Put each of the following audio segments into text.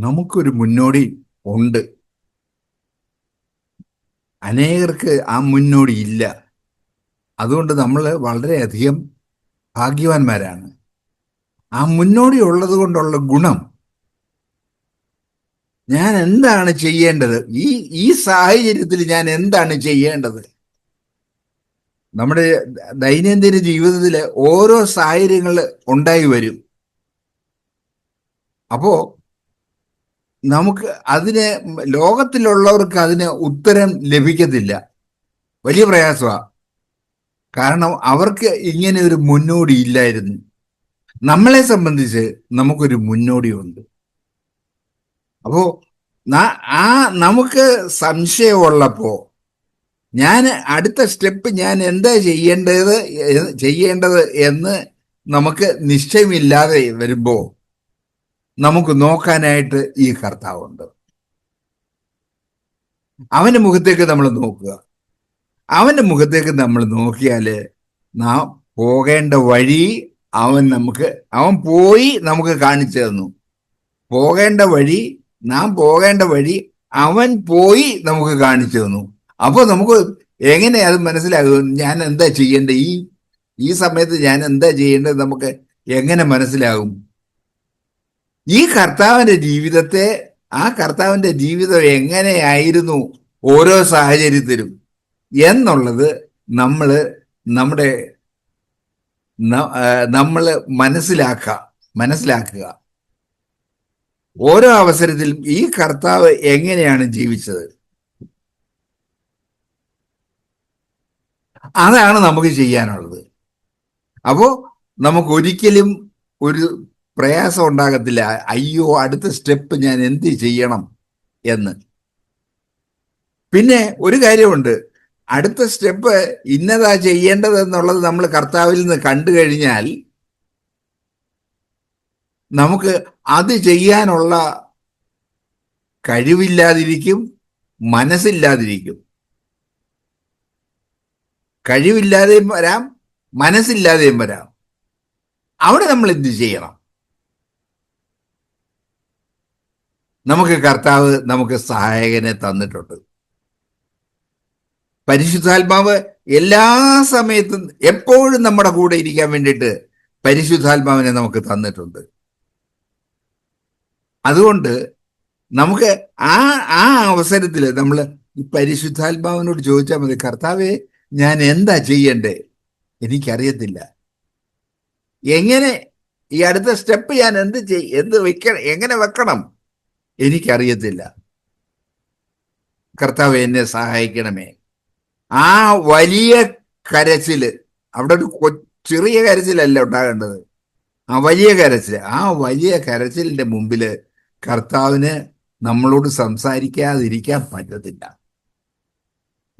നമുക്കൊരു മുന്നോടി ഉണ്ട്. അനേകർക്ക് ആ മുന്നോടി ഇല്ല. അതുകൊണ്ട് നമ്മൾ വളരെയധികം ഭാഗ്യവാന്മാരാണ്. ആ മുന്നോടി ഉള്ളത് കൊണ്ടുള്ള ഗുണം. ഞാൻ എന്താണ് ചെയ്യേണ്ടത്? ഈ ഈ സാഹചര്യത്തിൽ ഞാൻ എന്താണ് ചെയ്യേണ്ടത്? നമ്മുടെ ദൈനംദിന ജീവിതത്തിൽ ഓരോ സാഹചര്യങ്ങൾ ഉണ്ടായി വരും. അപ്പോ നമുക്ക് അതിന് ലോകത്തിലുള്ളവർക്ക് അതിന് ഉത്തരം ലഭിക്കത്തില്ല. വലിയ പ്രയാസമാണ് കാരണം അവർക്ക് ഇങ്ങനെ ഒരു മുന്നോടി ഇല്ലായിരുന്നു. നമ്മളെ സംബന്ധിച്ച് നമുക്കൊരു മുന്നോടിയുണ്ട്. അപ്പോ ആ നമുക്ക് സംശയമുള്ളപ്പോ ഞാൻ അടുത്ത സ്റ്റെപ്പ് ഞാൻ എന്താ ചെയ്യേണ്ടത് ചെയ്യേണ്ടത് എന്ന് നമുക്ക് നിശ്ചയമില്ലാതെ വരുമ്പോ നമുക്ക് നോക്കാനായിട്ട് ഈ കർത്താവുണ്ട്. അവന്റെ മുഖത്തേക്ക് നമ്മൾ നോക്കുക. അവന്റെ മുഖത്തേക്ക് നമ്മൾ നോക്കിയാൽ നാം പോകേണ്ട വഴി അവൻ നമുക്ക് അവൻ പോയി നമുക്ക് കാണിച്ചു തന്നു. പോകേണ്ട വഴി നാം പോകേണ്ട വഴി അവൻ പോയി നമുക്ക് കാണിച്ചു തന്നു. അപ്പോൾ നമുക്ക് എങ്ങനെ അത് മനസ്സിലാകും? ഞാൻ എന്താ ചെയ്യേണ്ടത്? ഈ ഈ സമയത്ത് ഞാൻ എന്താ ചെയ്യേണ്ടത്? നമുക്ക് എങ്ങനെ മനസ്സിലാകും? ഈ കർത്താവിന്റെ ജീവിതത്തെ ആ കർത്താവിന്റെ ജീവിതം എങ്ങനെയായിരുന്നു ഓരോ സാഹചര്യത്തിലും? എന്നുള്ളത് നമ്മൾ നമ്മുടെ നമ്മൾ മനസ്സിലാക്കുക മനസ്സിലാക്കുക. ഓരോ അവസരത്തിലും ഈ കർത്താവ് എങ്ങനെയാണ് ജീവിച്ചത്? അതാണ് നമുക്ക് ചെയ്യാനുള്ളത്. അപ്പോ നമുക്ക് ഒരിക്കലും ഒരു പ്രയാസം ഉണ്ടാകത്തില്ല. അയ്യോ അടുത്ത സ്റ്റെപ്പ് ഞാൻ എന്ത് ചെയ്യണം എന്ന്. പിന്നെ ഒരു കാര്യമുണ്ട്. അടുത്ത സ്റ്റെപ്പ് ഇന്നതാ ചെയ്യേണ്ടത് എന്നുള്ളത് നമ്മൾ കർത്താവിൽ നിന്ന് കണ്ടു കഴിഞ്ഞാൽ നമുക്ക് അത് ചെയ്യാനുള്ള കഴിവില്ലാതിരിക്കും മനസ്സില്ലാതിരിക്കും. കഴിവില്ലാതെയും വരാം മനസ്സില്ലാതെയും വരാം. അവിടെ നമ്മൾ എന്ത് ചെയ്യണം? നമുക്ക് കർത്താവ് നമുക്ക് സഹായകനെ തന്നിട്ടുണ്ട്. പരിശുദ്ധാത്മാവ് എല്ലാ സമയത്തും എപ്പോഴും നമ്മുടെ കൂടെ ഇരിക്കാൻ വേണ്ടിയിട്ട് പരിശുദ്ധാത്മാവിനെ നമുക്ക് തന്നിട്ടുണ്ട്. അതുകൊണ്ട് നമുക്ക് ആ ആ അവസരത്തിൽ നമ്മൾ ഈ പരിശുദ്ധാത്മാവിനോട് ചോദിച്ചാൽ മതി കർത്താവെ ഞാൻ എന്താ ചെയ്യണ്ടേ? എനിക്കറിയത്തില്ല. എങ്ങനെ ഈ അടുത്ത സ്റ്റെപ്പ് ഞാൻ എന്ത് ചെയ് എന്ത് വെക്കണം എങ്ങനെ വെക്കണം? എനിക്കറിയത്തില്ല. കർത്താവ് എന്നെ സഹായിക്കണമേ. ആ വലിയ കരച്ചിൽ അവിടെ ഒരു ചെറിയ കരച്ചിലല്ല ഉണ്ടാകേണ്ടത്. ആ വലിയ കരച്ചിൽ ആ വലിയ കരച്ചിലിന്റെ മുമ്പിൽ കർത്താവിന് നമ്മളോട് സംസാരിക്കാതിരിക്കാൻ പറ്റത്തില്ല.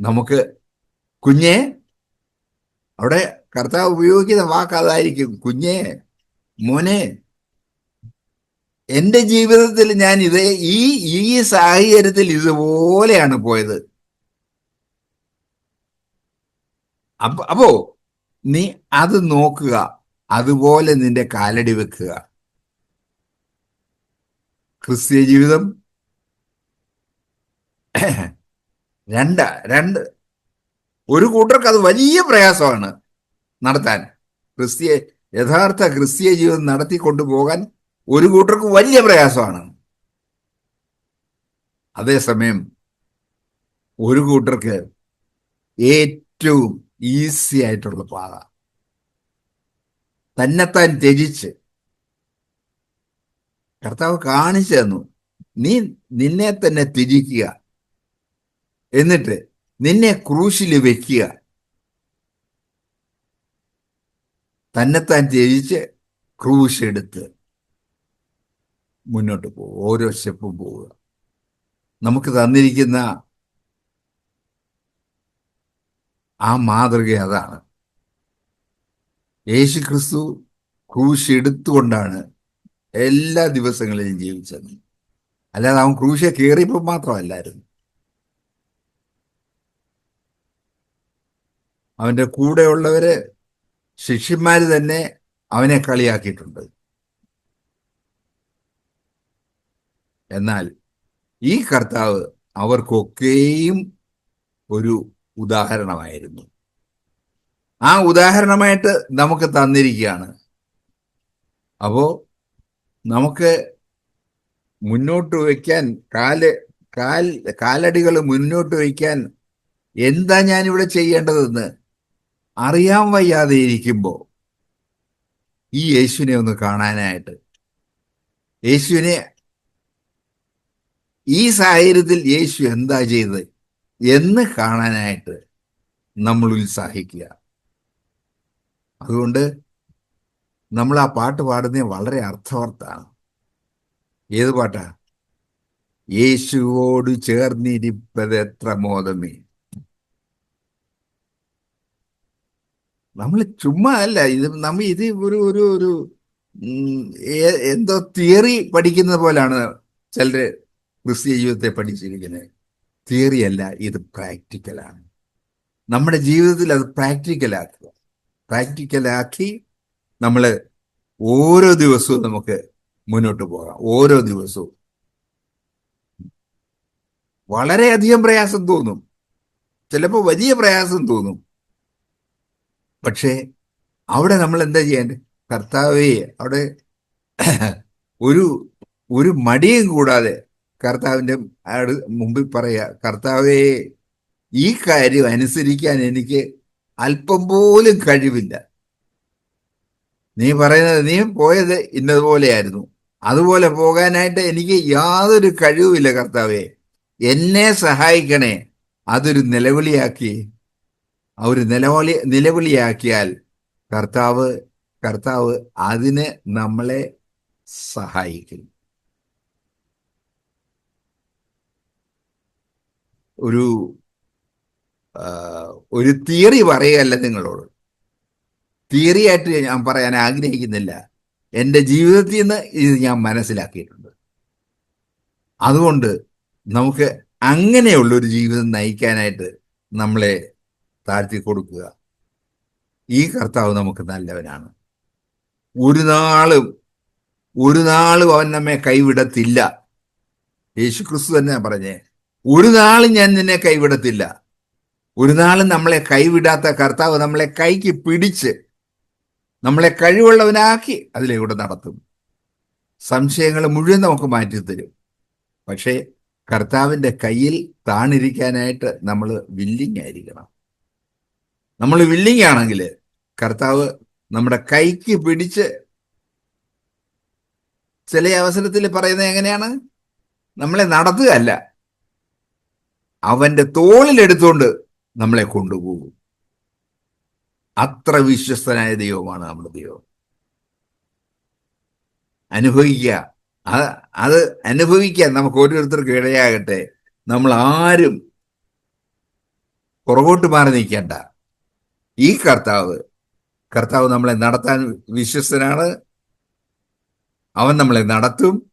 നമുക്ക് കുഞ്ഞെ അവിടെ കർത്താവ് ഉപയോഗിക്കുന്ന വാക്ക് അതായിരിക്കും. കുഞ്ഞെ മോനെ എന്റെ ജീവിതത്തിൽ ഞാൻ ഇത് ഈ ഈ സാഹചര്യത്തിൽ ഇതുപോലെയാണ് പോയത്. അപ്പൊ നീ അത് നോക്കുക. അതുപോലെ നിന്റെ കാലടി വെക്കുക. ക്രിസ്തീയ ജീവിതം രണ്ട് രണ്ട് ഒരു കൂട്ടർക്ക് അത് വലിയ പ്രയാസമാണ് നടത്താൻ. ക്രിസ്തീയ യഥാർത്ഥ ക്രിസ്തീയ ജീവിതം നടത്തി കൊണ്ടുപോകാൻ ഒരു കൂട്ടർക്ക് വലിയ പ്രയാസമാണ്. അതേസമയം ഒരു കൂട്ടർക്ക് ഏറ്റവും ഈസി ആയിട്ടുള്ള പാത. തന്നെത്താൻ ത്യജിച്ച് കർത്താവ് കാണിച്ചു തന്നു നീ നിന്നെ തന്നെ ത്യജിക്കുക. എന്നിട്ട് നിന്നെ ക്രൂശിൽ വെക്കുക. തന്നെത്താൻ ത്യജിച്ച് ക്രൂശ് എടുത്ത് മുന്നോട്ട് പോകും ഓരോ സ്റ്റെപ്പും പോവുക നമുക്ക് തന്നിരിക്കുന്ന ആ മാതൃക അതാണ്. യേശു ക്രിസ്തു ക്രൂശ് എടുത്തുകൊണ്ടാണ് എല്ലാ ദിവസങ്ങളിലും ജീവിച്ചത്. അല്ലാതെ അവൻ ക്രൂശെ കയറിയപ്പോൾ മാത്രമല്ലായിരുന്നു. അവന്റെ കൂടെയുള്ളവരെ ശിഷ്യന്മാര് തന്നെ അവനെ കളിയാക്കിയിട്ടുണ്ട്. എന്നാൽ ഈ കർത്താവ് അവർക്കൊക്കെയും ഒരു ഉദാഹരണമായിരുന്നു. ആ ഉദാഹരണമായിട്ട് നമുക്ക് തന്നിരിക്കുകയാണ്. അപ്പോൾ നമുക്ക് മുന്നോട്ട് വയ്ക്കാൻ കാൽ കാൽ കാലടികൾ മുന്നോട്ട് വയ്ക്കാൻ എന്താ ഞാനിവിടെ ചെയ്യേണ്ടതെന്ന് അറിയാൻ വയ്യാതെ ഇരിക്കുമ്പോൾ ഈ യേശുവിനെ ഒന്ന് കാണാനായിട്ട്. യേശുവിനെ ഈ സാഹചര്യത്തിൽ യേശു എന്താ ചെയ്തത്? എന്ന് കാണാനായിട്ട് നമ്മൾ ഉത്സാഹിക്കുക. അതുകൊണ്ട് നമ്മൾ ആ പാട്ട് പാടുന്നത് വളരെ അർത്ഥവർത്താണ് ഏത് പാട്ടാ? യേശുവോട് ചേർന്നിരിപ്പത് എത്ര മോദമേ. നമ്മൾ ചുമ്മാ അല്ല ഇത് നമ്മ ഇത് ഒരു ഒരു ഒരു എന്തോ തിയറി പഠിക്കുന്നത് പോലാണ് ചിലര് ക്രിസ്തീയ ജീവിതത്തെ പഠിച്ചിരിക്കുന്നത് തിയറി അല്ല ഇത് പ്രാക്ടിക്കലാണ് നമ്മുടെ ജീവിതത്തിൽ അത് പ്രാക്ടിക്കലാക്കുക പ്രാക്ടിക്കലാക്കി നമ്മൾ ഓരോ ദിവസവും നമുക്ക് മുന്നോട്ട് പോകാം. ഓരോ ദിവസവും. വളരെയധികം പ്രയാസം തോന്നും. ചിലപ്പോൾ വലിയ പ്രയാസം തോന്നും. പക്ഷേ അവിടെ നമ്മൾ എന്താ ചെയ്യേണ്ടത്? കർത്താവേ അവിടെ ഒരു ഒരു മടിയും കൂടാതെ കർത്താവിന്റെ ആട് മുമ്പിൽ പറയുക കർത്താവേ ഈ കാര്യം അനുസരിക്കാൻ എനിക്ക് അല്പം പോലും കഴിവില്ല. നീ പറയുന്നത് നീ പോയത് ഇന്നതുപോലെയായിരുന്നു. അതുപോലെ പോകാനായിട്ട് എനിക്ക് യാതൊരു കഴിവുമില്ല കർത്താവേ. എന്നെ സഹായിക്കണേ. അതൊരു നിലവിളിയാക്കി. ആ ഒരു നിലവിളി നിലവിളിയാക്കിയാൽ കർത്താവ് കർത്താവ് അതിന് നമ്മളെ സഹായിക്കും. ഒരു ഒരു തിയറി പറയുകയല്ല നിങ്ങളോട്. തിയറി ആയിട്ട് ഞാൻ പറയാൻ ആഗ്രഹിക്കുന്നില്ല. എന്റെ ജീവിതത്തിൽ നിന്ന് ഇത് ഞാൻ മനസ്സിലാക്കിയിട്ടുണ്ട്. അതുകൊണ്ട് നമുക്ക് അങ്ങനെയുള്ളൊരു ജീവിതം നയിക്കാനായിട്ട് നമ്മളെ താഴ്ത്തി കൊടുക്കുക. ഈ കർത്താവ് നമുക്ക് നല്ലവനാണ്. ഒരു നാളും ഒരു നാളും അവൻ നമ്മെ കൈവിടത്തില്ല. യേശു ക്രിസ്തു തന്നെ പറഞ്ഞേ ഒരു നാളും ഞാൻ നിന്നെ കൈവിടത്തില്ല. ഒരു നാളും നമ്മളെ കൈവിടാത്ത കർത്താവ് നമ്മളെ കൈക്ക് പിടിച്ച് നമ്മളെ കഴിവുള്ളവനാക്കി അതിലൂടെ നടത്തും. സംശയങ്ങൾ മുഴുവൻ നമുക്ക് മാറ്റിത്തരും. പക്ഷേ കർത്താവിന്റെ കയ്യിൽ താണിരിക്കാനായിട്ട് നമ്മൾ വില്ലിങ് ആയിരിക്കണം. നമ്മൾ വില്ലിങ് ആണെങ്കിൽ കർത്താവ് നമ്മുടെ കൈക്ക് പിടിച്ച് ചില അവസരത്തിൽ പറയുന്നത് എങ്ങനെയാണ്? നമ്മളെ നടത്തുകയല്ല. അവന്റെ തോളിലെടുത്തുകൊണ്ട് നമ്മളെ കൊണ്ടുപോകും. അത്ര വിശ്വസ്തനായ ദൈവമാണ് നമ്മുടെ ദൈവം. അനുഭവിക്കുക. അത് അത് അനുഭവിക്കാൻ നമുക്ക് ഓരോരുത്തർക്കും ഇടയാകട്ടെ. നമ്മൾ ആരും പുറകോട്ട് മാറി നിൽക്കേണ്ട. ഈ കർത്താവ് കർത്താവ് നമ്മളെ നടത്താൻ വിശ്വസ്തനാണ്. അവൻ നമ്മളെ നടത്തും.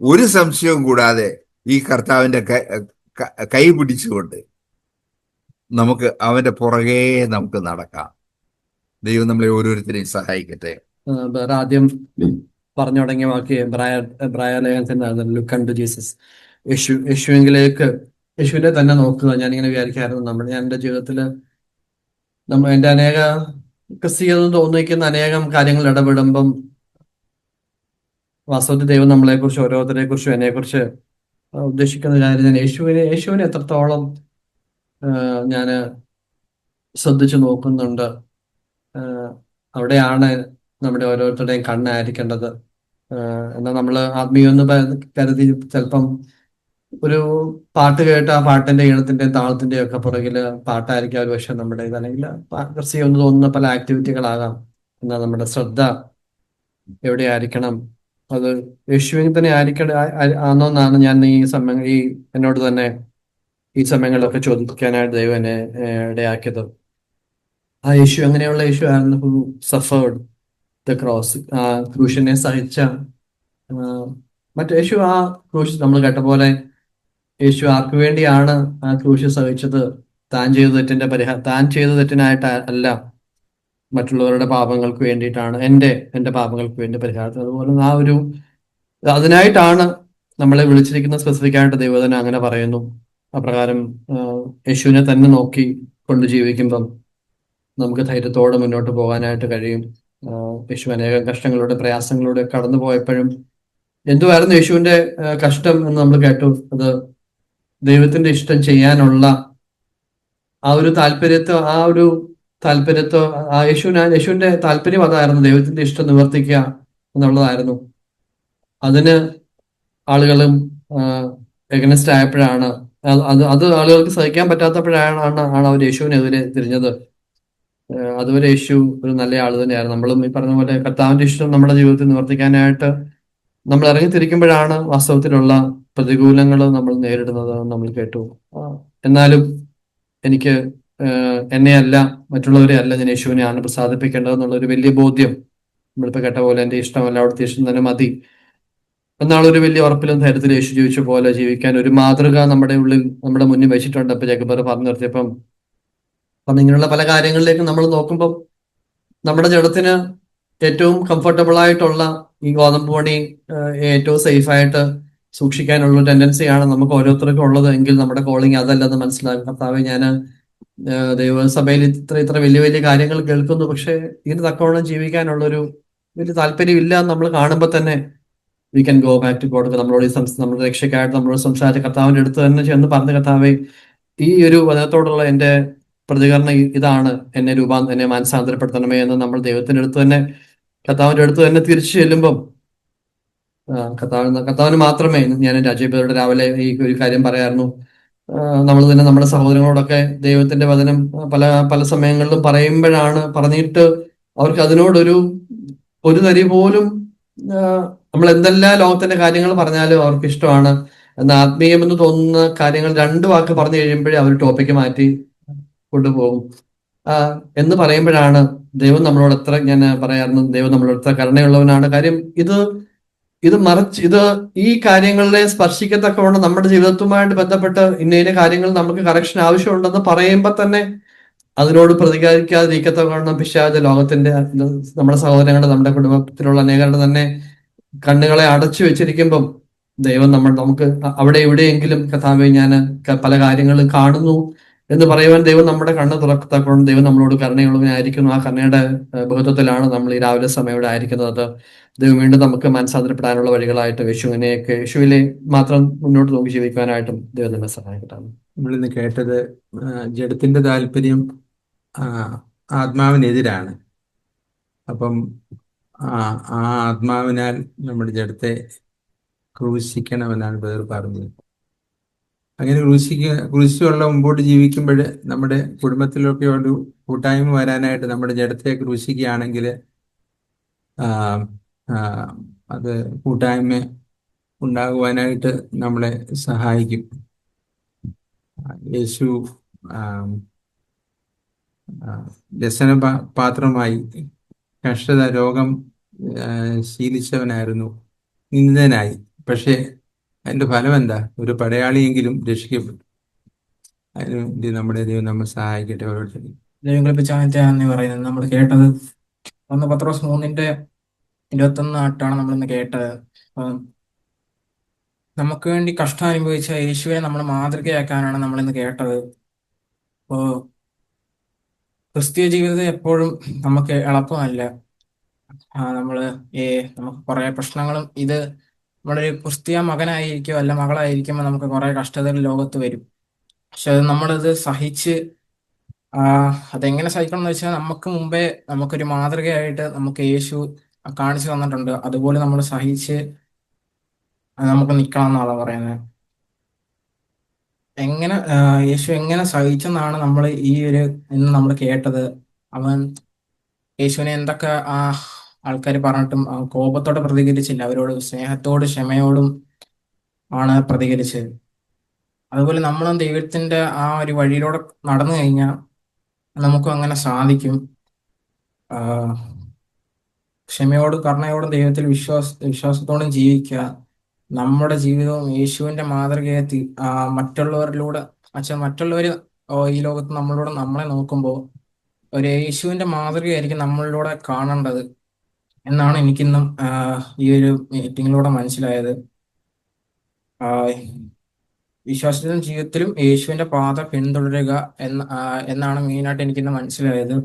ഒരു സംശയവും കൂടാതെ ഈ കർത്താവിന്റെ കൈ- പിടിച്ചുകൊണ്ട് നമുക്ക് അവന്റെ പുറകെ നമുക്ക് നടക്കാം. ദൈവം നമ്മളെ ഓരോരുത്തരെയും സഹായിക്കട്ടെ. ആദ്യം പറഞ്ഞു തുടങ്ങിയ വാക്ക് ബ്രായ ബ്രായ ലേഖനത്തിനാണ് ലുക്ക് ജീസസ്. യേശു യേശുവിലേക്ക് യേശുവിനെ തന്നെ നോക്കുക. ഞാനിങ്ങനെ വിചാരിക്കായിരുന്നു. നമ്മൾ ഞാൻ എന്റെ ജീവിതത്തിൽ നമ്മൾ എന്റെ അനേക ക്രിസ്തീയത തോന്നിക്കുന്ന അനേകം കാര്യങ്ങൾ ഇടപെടുമ്പം വാസ്തവത്തിൽ ദൈവം നമ്മളെ കുറിച്ച് ഓരോരുത്തരെ കുറിച്ചും എന്നെ കുറിച്ച് ഉദ്ദേശിക്കുന്ന കാര്യം ഞാൻ യേശുവിനെ യേശുവിനെ എത്രത്തോളം ഞാൻ ശ്രദ്ധിച്ചു നോക്കുന്നുണ്ട് അവിടെയാണ് നമ്മുടെ ഓരോരുത്തരുടെയും കണ്ണായിരിക്കേണ്ടത്. എന്നാൽ നമ്മൾ ആത്മീയം എന്ന് കരുതി ചിലപ്പം ഒരു പാട്ട് കേട്ട് ആ പാട്ടിന്റെ ഈണത്തിന്റെയും താളത്തിന്റെയും ഒക്കെ പുറകിൽ പാട്ടായിരിക്കും ഒരു പക്ഷെ നമ്മുടെ ഇത്. അല്ലെങ്കിൽ ഒന്ന് തോന്നുന്ന പല ആക്ടിവിറ്റികളാകാം. എന്നാൽ നമ്മുടെ ശ്രദ്ധ എവിടെയായിരിക്കണം? അത് യേശുവിനെ തന്നെ ആയിരിക്കണം ആ- ആ- ഞാൻ ഈ സമയം ഈ എന്നോട് തന്നെ ഈ സമയങ്ങളിലൊക്കെ ചോദിക്കാനായിട്ട് ദൈവം എന്നെ ഇടയാക്കിയത്. ആ യേശു അങ്ങനെയുള്ള യേശു ആയിരുന്നു ഹു സഫേർഡ് ദ ക്രോസ്. ആ ക്രൂശിനെ സഹിച്ച മറ്റു യേശു ആ ക്രൂശ് നമ്മൾ കേട്ട പോലെ യേശു ആർക്കു വേണ്ടിയാണ് ആ ക്രൂശ് സഹിച്ചത്? താൻ ചെയ്ത തെറ്റിന്റെ പരിഹാരം താൻ ചെയ്ത തെറ്റിനായിട്ട് അല്ല. മറ്റുള്ളവരുടെ പാപങ്ങൾക്ക് വേണ്ടിയിട്ടാണ് എന്റെ എന്റെ പാപങ്ങൾക്ക് വേണ്ടി പരിഹാരത്തിന്. അതുപോലെ ആ ഒരു അതിനായിട്ടാണ് നമ്മളെ വിളിച്ചിരിക്കുന്ന സ്പെസിഫിക് ആയിട്ട് ദൈവത്തിന് അങ്ങനെ പറയുന്നു. അപ്രകാരം യേശുവിനെ തന്നെ നോക്കി കൊണ്ട് ജീവിക്കുമ്പം നമുക്ക് ധൈര്യത്തോടെ മുന്നോട്ട് പോകാനായിട്ട് കഴിയും. യേശു അനേകം കഷ്ടങ്ങളിലൂടെ പ്രയാസങ്ങളിലൂടെ കടന്നു പോയപ്പോഴും എന്തുമായിരുന്നു യേശുവിന്റെ കഷ്ടം എന്ന് നമ്മൾ കേട്ടു? അത് ദൈവത്തിന്റെ ഇഷ്ടം ചെയ്യാനുള്ള ആ ഒരു താല്പര്യത്തെ ആ ഒരു താല്പര്യത്തെ യേശുവിന് യേശുവിന്റെ താല്പര്യം അതായിരുന്നു ദൈവത്തിന്റെ ഇഷ്ടം നിവർത്തിക്കുക എന്നുള്ളതായിരുന്നു. അതിന് ആളുകളും എഗനസ്റ്റ് ആയപ്പോഴാണ് അത് അത് ആളുകൾക്ക് സഹിക്കാൻ പറ്റാത്തപ്പോഴാണ് ആണ് അവർ യേശുവിനെതിരെ തിരിഞ്ഞത്. അതുവരെ യേശു ഒരു നല്ല ആൾ തന്നെയായിരുന്നു. നമ്മളും ഈ പറഞ്ഞ പോലെ കർത്താവിന്റെ ഇഷ്ടം നമ്മുടെ ജീവിതത്തിൽ നിവർത്തിക്കാനായിട്ട് നമ്മൾ ഇറങ്ങിത്തിരിക്കുമ്പോഴാണ് വാസ്തവത്തിലുള്ള പ്രതികൂലങ്ങൾ നമ്മൾ നേരിടുന്നത് നമ്മൾ കേട്ടു. എന്നാലും എനിക്ക് എന്നെയല്ല മറ്റുള്ളവരെ അല്ല ഞാൻ യേശുവിനെയാണ് പ്രസാദിപ്പിക്കേണ്ടത് എന്നുള്ള ഒരു വലിയ ബോധ്യം നമ്മളിപ്പോ കേട്ട പോലെ എന്റെ ഇഷ്ടമല്ല അവിടുത്തെ ഇഷ്ടം തന്നെ മതി. എന്നാളൊരു വലിയ ഉറപ്പിലും ധൈര്യത്തിൽ യേശു ജീവിച്ച പോലെ ജീവിക്കാൻ ഒരു മാതൃക നമ്മുടെ ഉള്ളിൽ നമ്മുടെ മുന്നിൽ വെച്ചിട്ടുണ്ട്. അപ്പൊ ജഗബർ പറഞ്ഞു നിർത്തിയപ്പം അപ്പം ഇങ്ങനെയുള്ള പല കാര്യങ്ങളിലേക്കും നമ്മൾ നോക്കുമ്പോൾ നമ്മുടെ ജഡത്തിന് ഏറ്റവും കംഫർട്ടബിൾ ആയിട്ടുള്ള ഈ ഗോതമ്പ് പണി ഏറ്റവും സേഫായിട്ട് സൂക്ഷിക്കാനുള്ള ടെൻഡൻസിയാണ് നമുക്ക് ഓരോരുത്തർക്കും ഉള്ളത്. എങ്കിൽ നമ്മുടെ കോളിംഗ് അതല്ലെന്ന് മനസ്സിലാക്കും കർത്താവ് ഞാൻ ദൈവസഭയിൽ ഇത്ര ഇത്ര വലിയ വലിയ കാര്യങ്ങൾ കേൾക്കുന്നു. പക്ഷെ ഇതിന് തക്കവണ്ണം ജീവിക്കാനുള്ളൊരു വലിയ താല്പര്യം ഇല്ല എന്ന് നമ്മൾ കാണുമ്പോൾ തന്നെ we can go back to God നമ്മളോട് ഈ സംസ് നമ്മുടെ രക്ഷയ്ക്കായിട്ട് നമ്മളോട് സംസാരിച്ച കർത്താവിന്റെ അടുത്ത് തന്നെ ചെന്ന് പറഞ്ഞ കർത്താവെ ഈ ഒരു വചനത്തോടുള്ള എന്റെ പ്രതികരണം ഇതാണ്. എന്നെ രൂപാ എന്നെ മാനസാന്തരപ്പെടുത്തണമേ എന്ന് നമ്മൾ ദൈവത്തിന്റെ അടുത്ത് തന്നെ കർത്താവിന്റെ അടുത്ത് തന്നെ തിരിച്ചു ചെല്ലുമ്പം കർത്താവിന് കർത്താവിന് മാത്രമേ ഞാൻ രാജീവയുടെ രാവിലെ ഈ ഒരു കാര്യം പറയായിരുന്നു നമ്മൾ തന്നെ നമ്മുടെ സഹോദരങ്ങളോടൊക്കെ ദൈവത്തിന്റെ വചനം പല പല സമയങ്ങളിലും പറയുമ്പോഴാണ് പറഞ്ഞിട്ട് അവർക്ക് അതിനോടൊരു ഒരു തരി പോലും നമ്മൾ എന്തെല്ലാം ലോകത്തിന്റെ കാര്യങ്ങൾ പറഞ്ഞാലും അവർക്ക് ഇഷ്ടമാണ്. എന്നാൽ ആത്മീയമെന്ന് തോന്നുന്ന കാര്യങ്ങൾ രണ്ട് വാക്ക് പറഞ്ഞു കഴിയുമ്പോഴേ അവർ ടോപ്പിക്ക് മാറ്റി കൊണ്ടുപോകും. എന്ന് പറയുമ്പോഴാണ് ദൈവം നമ്മളോട് എത്ര ഞാൻ പറയാറുണ്ട് ദൈവം നമ്മളോട് എത്ര കരുണയുള്ളവനാണ്. കാര്യം ഇത് ഇത് മറിച്ച് ഇത് ഈ കാര്യങ്ങളെ സ്പർശിക്കത്തക്കവണ്ണം നമ്മുടെ ജീവിതത്തുമായിട്ട് ബന്ധപ്പെട്ട് ഇന്ന ഇന്ന കാര്യങ്ങൾ നമുക്ക് കറക്ഷൻ ആവശ്യമുണ്ടെന്ന് പറയുമ്പോൾ തന്നെ അതിനോട് പ്രതികരിക്കാതിരിക്കത്തക്കവണ്ണം പിശാജ ലോകത്തിന്റെ നമ്മുടെ സഹോദരങ്ങളുടെ നമ്മുടെ കുടുംബത്തിലുള്ള അനേകരുടെ തന്നെ കണ്ണുകളെ അടച്ചു വെച്ചിരിക്കുമ്പം ദൈവം നമ്മൾ നമുക്ക് അവിടെ എവിടെയെങ്കിലും കഥാവെ ഞാൻ പല കാര്യങ്ങളും കാണുന്നു. എന്ന് പറയുവാൻ ദൈവം നമ്മുടെ കണ്ണ് തുറക്കത്തക്കൊണ്ട് ദൈവം നമ്മളോട് കരുണയുള്ളവനായിരിക്കുന്നു. ആ കരുണയുടെ ബഹുത്വത്തിലാണ് നമ്മൾ ഈ രാവിലെ സമയം ആയിരിക്കുന്നത്. ദൈവം വീണ്ടും നമുക്ക് മനസ്സാന്തരപ്പെടാനുള്ള വഴികളായിട്ട് യേശുവിനെയൊക്കെ യേശുവിനെ മാത്രം മുന്നോട്ട് നോക്കി ജീവിക്കാനായിട്ടും ദൈവം നമ്മെ സഹായിക്കട്ടെ. നമ്മളിന്ന് കേട്ടത് ജഡത്തിന്റെ താല്പര്യം ആത്മാവിനെതിരാണ്. അപ്പം ആ ആത്മാവിനാൽ നമ്മുടെ ജഡത്തെ ക്രൂശിക്കണമെന്നാണ് പേർ പറഞ്ഞത്. അങ്ങനെ ക്രൂശിക്ക ക്രൂശിച്ചുള്ള മുമ്പോട്ട് ജീവിക്കുമ്പോൾ നമ്മുടെ കുടുംബത്തിലൊക്കെ ഒരു കൂട്ടായ്മ വരാനായിട്ട് നമ്മുടെ ജഡത്തെ ക്രൂശിക്കുകയാണെങ്കിൽ അത് കൂട്ടായ്മ ഉണ്ടാകുവാനായിട്ട് നമ്മളെ സഹായിക്കും. യേശു വ്യസന പാത്രമായി കഷ്ടത രോഗം ശീലിച്ചവനായിരുന്നു. നിന്ദനായി. പക്ഷെ അതിന്റെ ഫലം എന്താ ഒരു പടയാളിയെങ്കിലും രക്ഷിക്കപ്പെട്ടു അതിനു വേണ്ടി നമ്മുടെ ദൈവം നമ്മൾ സഹായിക്കട്ടെ ഓരോരുത്തരും. ദൈവങ്ങളെ പറയുന്നത് നമ്മൾ കേട്ടത് ഒന്ന് പത്രോസ് മൂന്നിന്റെ ഇരുപത്തൊന്ന് ആട്ടാണ് നമ്മൾ ഇന്ന് കേട്ടത് നമുക്ക് വേണ്ടി കഷ്ടം അനുഭവിച്ച യേശുവിനെ നമ്മൾ മാതൃകയാക്കാനാണ് നമ്മൾ ഇന്ന് കേട്ടത്. അപ്പോ ക്രിസ്തീയ ജീവിതം എപ്പോഴും നമുക്ക് എളുപ്പമല്ല. നമ്മൾ ഏ നമുക്ക് കുറെ പ്രശ്നങ്ങളും ഇത് നമ്മുടെ ഒരു ക്രിസ്തീയ മകനായിരിക്കും അല്ല മകളായിരിക്കുമ്പോൾ നമുക്ക് കുറെ കഷ്ടതകൾ ലോകത്ത് വരും. പക്ഷെ അത് നമ്മളത് സഹിച്ച് അതെങ്ങനെ സഹിക്കണം എന്ന് വെച്ചാൽ നമുക്ക് മുമ്പേ നമുക്കൊരു മാതൃകയായിട്ട് നമുക്ക് യേശു കാണിച്ചു തന്നിട്ടുണ്ട്. അതുപോലെ നമ്മൾ സഹിച്ച് നമുക്ക് നിൽക്കണം എന്നാണ് പറയുന്നത്. എങ്ങനെ യേശു എങ്ങനെ സഹിച്ചെന്നാണ് നമ്മൾ ഈ ഒരു ഇന്ന് നമ്മൾ കേട്ടത്. അവൻ യേശുവിനെ എന്തൊക്കെ ആ ആൾക്കാർ പറഞ്ഞിട്ടും കോപത്തോടെ പ്രതികരിച്ചില്ല. അവരോട് സ്നേഹത്തോട് ക്ഷമയോടും ആണ് പ്രതികരിച്ചത്. അതുപോലെ നമ്മളും ദൈവത്തിന്റെ ആ ഒരു വഴിയിലൂടെ നടന്നു കഴിഞ്ഞാൽ നമുക്കും അങ്ങനെ സാധിക്കും. ക്ഷമയോടും കരുണയോടും ദൈവത്തിൽ വിശ്വാസ വിശ്വാസത്തോടും ജീവിക്കുക. നമ്മുടെ ജീവിതവും യേശുവിന്റെ മാതൃകയെ മറ്റുള്ളവരിലൂടെ അച്ഛൻ മറ്റുള്ളവർ ഈ ലോകത്ത് നമ്മളോട് നമ്മളെ നോക്കുമ്പോൾ ഒരു യേശുവിന്റെ മാതൃകയായിരിക്കും നമ്മളിലൂടെ കാണേണ്ടത്. എന്നാണ് എനിക്കിന്നും ഈ ഒരു മീറ്റിങ്ങിലൂടെ മനസ്സിലായത്. വിശ്വാസത്തിലും ജീവിതത്തിലും യേശുവിന്റെ പാത പിന്തുടരുക എന്ന എന്നാണ് മെയിനായിട്ട് എനിക്കിന്ന് മനസ്സിലായത്.